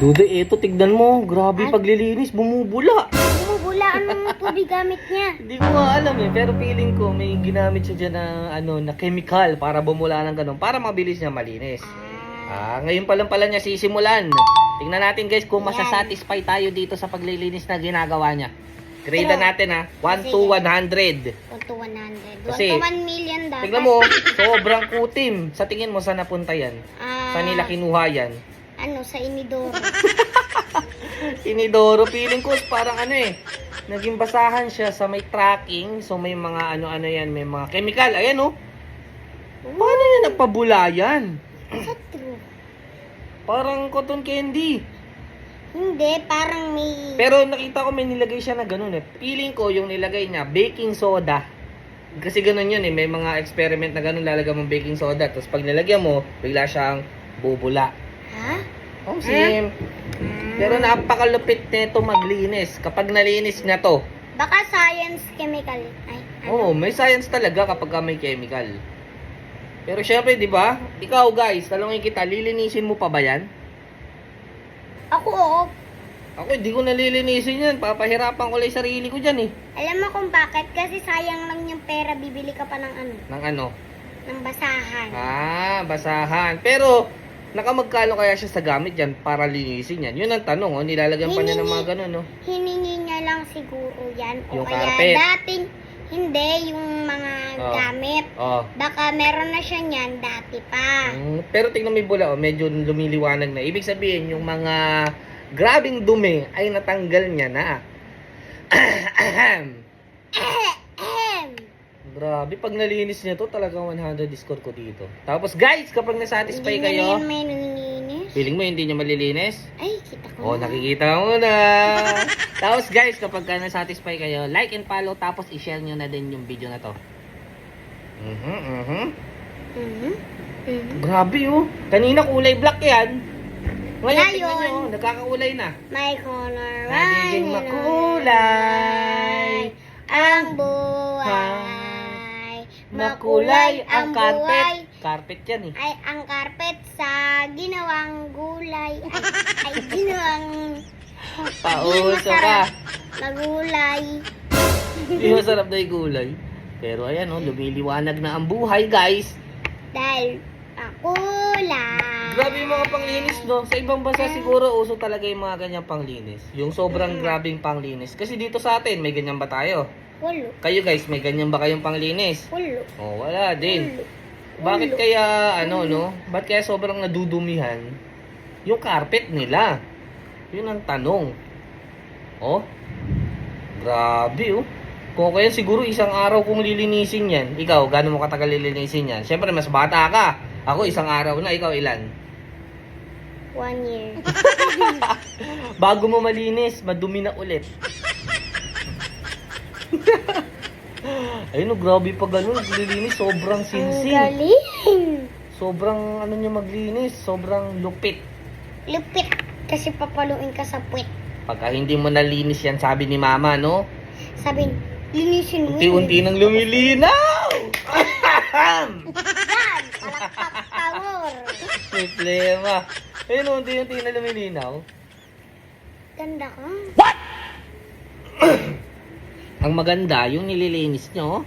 Dude, eto, tignan mo. Grabe Ay. paglilinis, bumubula. Bumubulaan ng tubig gamit niya. Hindi ko nga alam eh, pero feeling ko may ginamit siya dyan na, ano, na chemical para bumula ng ganun, para mabilis niya malinis. Ah. Ah, ngayon pa lang pala niya sisimulan. Tingnan natin guys kung Yan. masasatisfy tayo dito sa paglilinis na ginagawa niya. Grade Pero- natin ha, 1 to Sige. 100. 1 to 100. 1 Kasi, to 1 million dapat. Tingnan mo, sobrang kutim. Sa tingin mo, saan napunta yan? Ah, Saan nila kinuha yan? Ano, sa inidoro. Inidoro, feeling ko parang ano eh, naging basahan siya sa may tracking, so may mga ano-ano yan, may mga chemical, ayan oh. Paano yan nagpabula yan? sa true. Parang cotton candy. Hindi, parang may... Pero nakita ko may nilagay siya na ganun eh. Feeling ko yung nilagay niya, baking soda. Kasi ganun yun eh, may mga experiment na ganun lalagyan mo baking soda. Tapos pag nilagyan mo, bigla siyang bubula. Ha? Oh, sim. Pero napakalupit nito maglinis. Kapag nalinis nga to, Baka science chemical. Ay, ano? Oo, may science talaga kapag ka may chemical. Pero syempre, di ba? Ikaw guys, talungin kita, lilinisin mo pa ba yan? Ako, oo. Ako, hindi ko nalilinisin yan. Papahirapan ko lang yung sarili ko dyan eh. Alam mo kung bakit? Kasi sayang lang yung pera, bibili ka pa ng ano, Ng ano? ng basahan. Ah, basahan. Pero, nakamagkano kaya siya sa gamit yan para linisin yan? Yun ang tanong, oh. Nilalagyan pa niya ng mga ganun, no? Hiningi niya lang siguro yan. O Yung kaya carpet. dating, hindi, yung mga Oh. gamit. Oh. Baka meron na siya niyan dati pa. Mm, pero tingnan mo yung bula, oh, medyo lumiliwanag na. Ibig sabihin, yung mga grabing dumi ay natanggal niya na. Ahem. Ahem. Grabe, pag nalinis niya to, talagang 100 score ko dito. Tapos guys, kapag nasatisfy Hindi na kayo, yan may nanininis. feeling mo hindi niya malilinis? Ay, kita ko. Oh, na. nakikita mo na. tapos guys, kapag ka nasatisfy kayo, like and follow, tapos i-share nyo na din yung video na to. Mhm, mhm. Mhm. Mhm. Grabe oh. Kanina kulay black yan. Ngayon, Ngayon. tingnan nyo, oh, nagkakakulay na. May color Nagiging makulay ang buhay. Makulay ang carpet. Carpet yan eh. Ay, ang carpet sa ginawang gulay. Ay, ay ginawang Pauso ka. na gulay. Hindi masarap na yung gulay. Pero ayan oh, lumiliwanag na ang buhay guys. Dahil makulay. Grabe yung mga panglinis no. Sa ibang bansa siguro uso talaga yung mga ganyang panglinis. Yung sobrang grabing panglinis. Kasi dito sa atin, may ganyan ba tayo? Walo. Kayo guys, may ganyan ba kayong panglinis? Walo. Oh, wala din. Walo. Bakit kaya ano no? Bakit kaya sobrang nadudumihan yung carpet nila? Yun ang tanong. Oh. Grabe oh. Kung kaya siguro isang araw kung lilinisin yan. Ikaw, gaano mo katagal lilinisin yan? Siyempre mas bata ka. Ako isang araw na, ikaw ilan? One year. Bago mo malinis, madumi na ulit. Ayun, oh, grabe pa ganun. Lilinis, sobrang Ang sinsin. galing. Sobrang ano niya maglinis, sobrang lupit. Lupit. Kasi papaluin ka sa puwet. Pagka hindi mo nalinis yan, sabi ni mama, no? Sabi, linisin mo. Unti-unti nang lumilinaw! Yan! Palakpak pangor. May plema. Ayun, unti-unti na lumilinaw. Ganda ka. Ang maganda, yung nililinis nyo.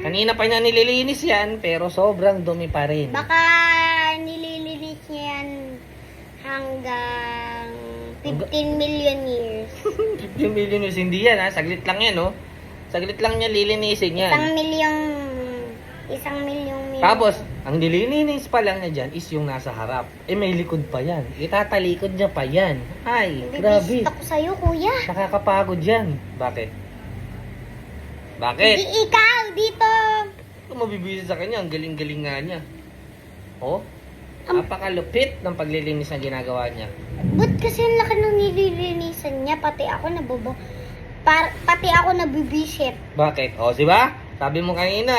Kanina pa niya nililinis yan, pero sobrang dumi pa rin. Baka nililinis niya yan hanggang 15 million years. 50 million years, hindi yan ha. Saglit lang yan, no? Saglit lang niya lilinisin yan. Isang milyong... Isang milyong million. Tapos, ang nililinis pa lang niya dyan is yung nasa harap. Eh, may likod pa yan. Itatalikod niya pa yan. Ay, grabe. Bibisita ko sa'yo, kuya. Nakakapagod yan. Bakit? Bakit? Hindi ikaw, dito. Kung mabibisi sa kanya, ang galing-galing nga niya. Oh, Am- napakalupit ng paglilinis na ginagawa niya. Ba't kasi ang laki nung nililinisan niya? Pati ako nabobo. Par pati ako nabibisit. Bakit? O, di ba? Sabi mo kanina,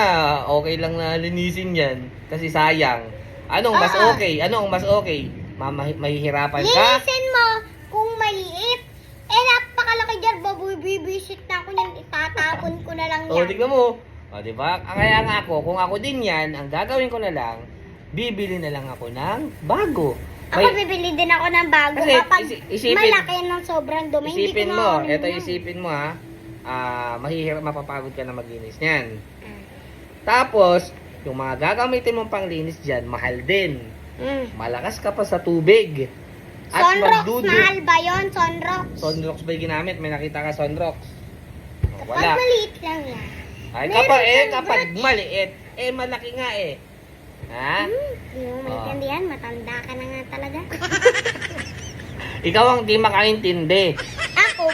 okay lang na linisin yan. Kasi sayang. Anong mas Oo. okay? Anong mas okay? Mama, mahihirapan ka? Linisin mo kung maliit. Eh, napakalaki dyan. Babubibisit na ako niyan. Itatapon ko na lang O, yan. tignan mo. O, di ba? Kaya nga ako, kung ako din yan, ang gagawin ko na lang, bibili na lang ako ng bago. Ako May- bibili din ako ng bago Kasi kapag isi- isipin- malaki ng sobrang dumi. hindi Isipin ko mo, na- eto isipin mo ha. Ah, mahihirap mapapagod ka na maglinis niyan. Mm. Tapos, yung mga gagamitin mong panglinis diyan, mahal din. Mm. Malakas ka pa sa tubig. At Sunrox, magdudu- mahal ba yun? Sunrox? Sunrox ba yung ginamit? May nakita ka Sunrox? Oh, Kapag Wala. maliit lang yan. Ay, kapag, eh, kapag maliit, eh, malaki nga eh. Ha? Hmm, Hindi mo Oh. maintindihan. Matanda ka na nga talaga. Ikaw ang di makaintindi.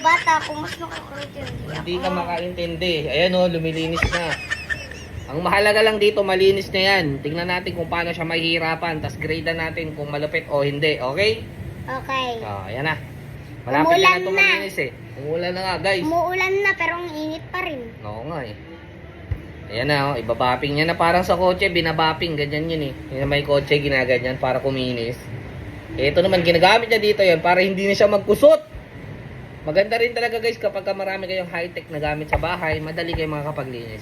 Bata ako. Mas makakuntindi ako. Hindi ka makaintindi. Ayan o, lumilinis na. Ang mahalaga lang dito, malinis na yan. Tingnan natin kung paano siya mahihirapan. Tapos grade natin kung malupit o hindi. Okay? Okay. O, ayan na. Malapit Umulan na ito na. malinis eh. Umulan na nga, guys. Umuulan na pero ang init pa rin. Oo nga eh. Ayan na, oh. ibabapping niya na parang sa kotse, binabapping, ganyan yun eh. Yung may kotse, ginaganyan para kuminis. Ito naman, ginagamit niya dito yan para hindi na siya magkusot. Maganda rin talaga guys kapag ka marami kayong high-tech na gamit sa bahay, madali kayo makakapaglinis.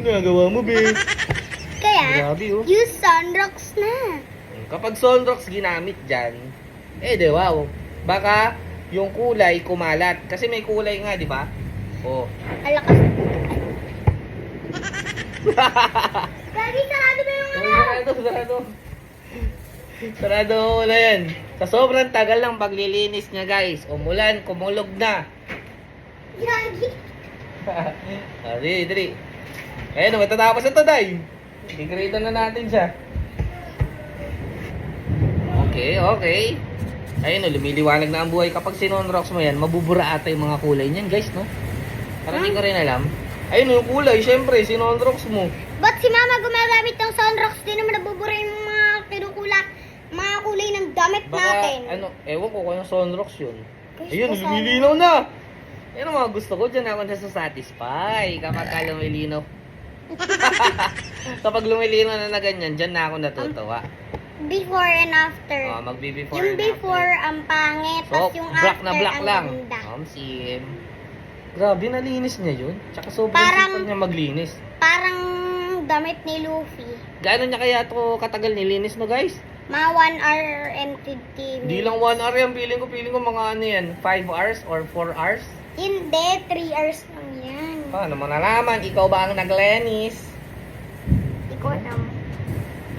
Ginagawa mo, be. Kaya, Grabe, oh. use Sunrox na. Kapag Sunrox ginamit dyan, eh, di wow. Baka yung kulay kumalat. Kasi may kulay nga, di ba? Oh. Alakas. Lagi sarado ba yung Oh, sarado, sarado. Sarado na yan. Sa sobrang tagal ng paglilinis niya guys, umulan, kumulog na. Lagi. ah, dali, dali. Ayun, matatapos na to, Day. I-grade na natin siya. Okay, okay. Ayun, oh, lumiliwanag na ang buhay. Kapag sinonrox mo yan, mabubura ata yung mga kulay niyan, guys, no? Parang hindi ko rin alam. Ayun, yung kulay, syempre, sinonrox mo. Ba't si mama gumagamit ng Sunrox? Di naman nabubura yung mga kulay ng damit Baka, natin. ano, ewan ko kung yung sunrox yun. Ayun, lumilinaw na. Yan ang mga gusto ko. Diyan ako nasa-satisfy kapag ka lumilinaw. kapag lumilinaw na na ganyan, dyan na ako natutuwa. Before and after. Oh, magbi-before yung and before after. ang pangit, So, tapos yung black after na black ang lang. maganda. Um, sim. Grabe, nalinis niya yun. Tsaka sobrang Parang- simple niya maglinis. Parang damit ni Luffy. Gaano niya kaya to katagal nilinis no guys? Mga 1 hour and 50 minutes. Hindi lang 1 hour yung feeling ko. Feeling ko mga ano yan, 5 hours or 4 hours. Hindi, 3 hours lang yan. Paano mo nalaman? Ikaw ba ang naglinis? Hindi ko alam.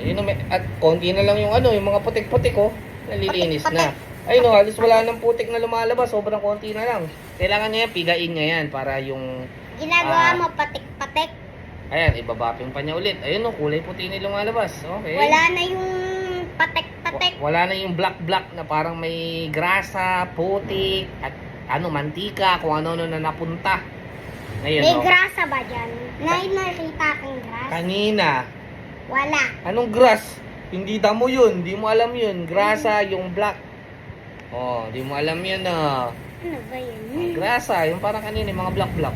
Ayun, at konti na lang yung ano, yung mga putik-putik oh. Nalilinis na. Putik-putik. Ayun oh, halos wala nang putik na lumalabas. Sobrang konti na lang. Kailangan niya yan, pigain niya yan para yung... Ginagawa Ah. mo patik-patik. Ayan, ibabapping pa niya ulit. Ayun oh, kulay puti na lumalabas. Okay. Wala na yung patik-patik. Wa- Wala na yung black-black na parang may grasa, putik, at ano, mantika, kung ano-ano na napunta. Ngayon, May oh, grasa ba dyan? May nakita akong grass? kanina, Wala. Anong grass? Hindi damo yun. Hindi mo alam yun. Grasa, yung black. Oh, hindi mo alam yun ah. Ano ba yun? Grasa, yung parang kanina, yung mga black-black.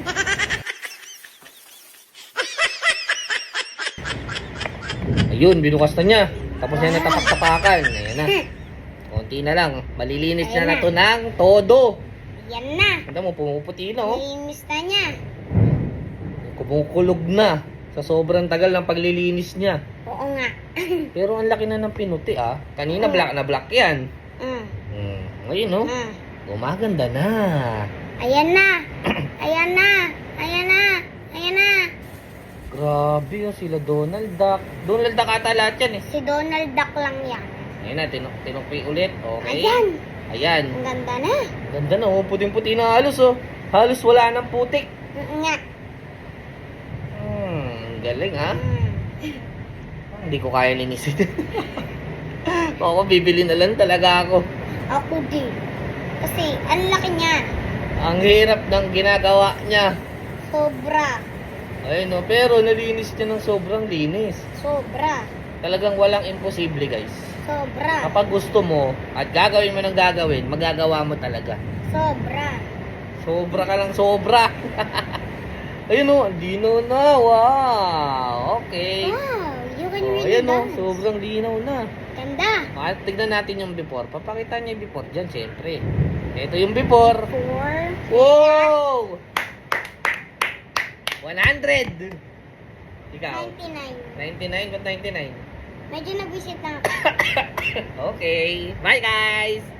Ayun, binukas na niya. Tapos niya natapak-tapakan. Ayan na. Konti na lang. Malilinis Ayan na na to ng todo. Yan na. Anda mo, pumuputi na oh. Linis na niya. Kumukulog na. Sa sobrang tagal ng paglilinis niya. Oo nga. Pero ang laki na ng pinuti ah. Kanina Mm. black na black yan. Mm. Hmm. Ngayon oh. Mm. Gumaganda na. Ayan na. Ayan na. Ayan na. Ayan na. Grabe oh, sila Donald Duck. Donald Duck ata lahat yan eh. Si Donald Duck lang yan. Ayun na, tinuk tinukpi ulit. Okay. Ayan. Ayan. Ang ganda na. Ganda na oh. Puting-puti na halos oh. Halos wala nang putik. Mm, nga. Hmm. Galing ah. Mm. Hindi ko kaya linisin. ako, bibili na lang talaga ako. Ako din. Kasi, ang laki niya. Ang hirap ng ginagawa niya. Sobra. Ayun oh. Pero nalinis niya ng sobrang linis. Sobra. Talagang walang imposible guys. Sobra. Kapag gusto mo at gagawin mo ng gagawin, magagawa mo talaga. Sobra. Sobra ka lang sobra. Ayun o, ang linaw na. Wow. Okay. Wow. You can Oh, really ayan o, dance. sobrang linaw na. Ganda. Ah, tignan natin yung before. Papakita niya yung before dyan, syempre. Ito yung before. Four. Wow! 100! Ikaw? 99. 99 ba't 99? Medyo nabisit na ako. Okay. Bye guys!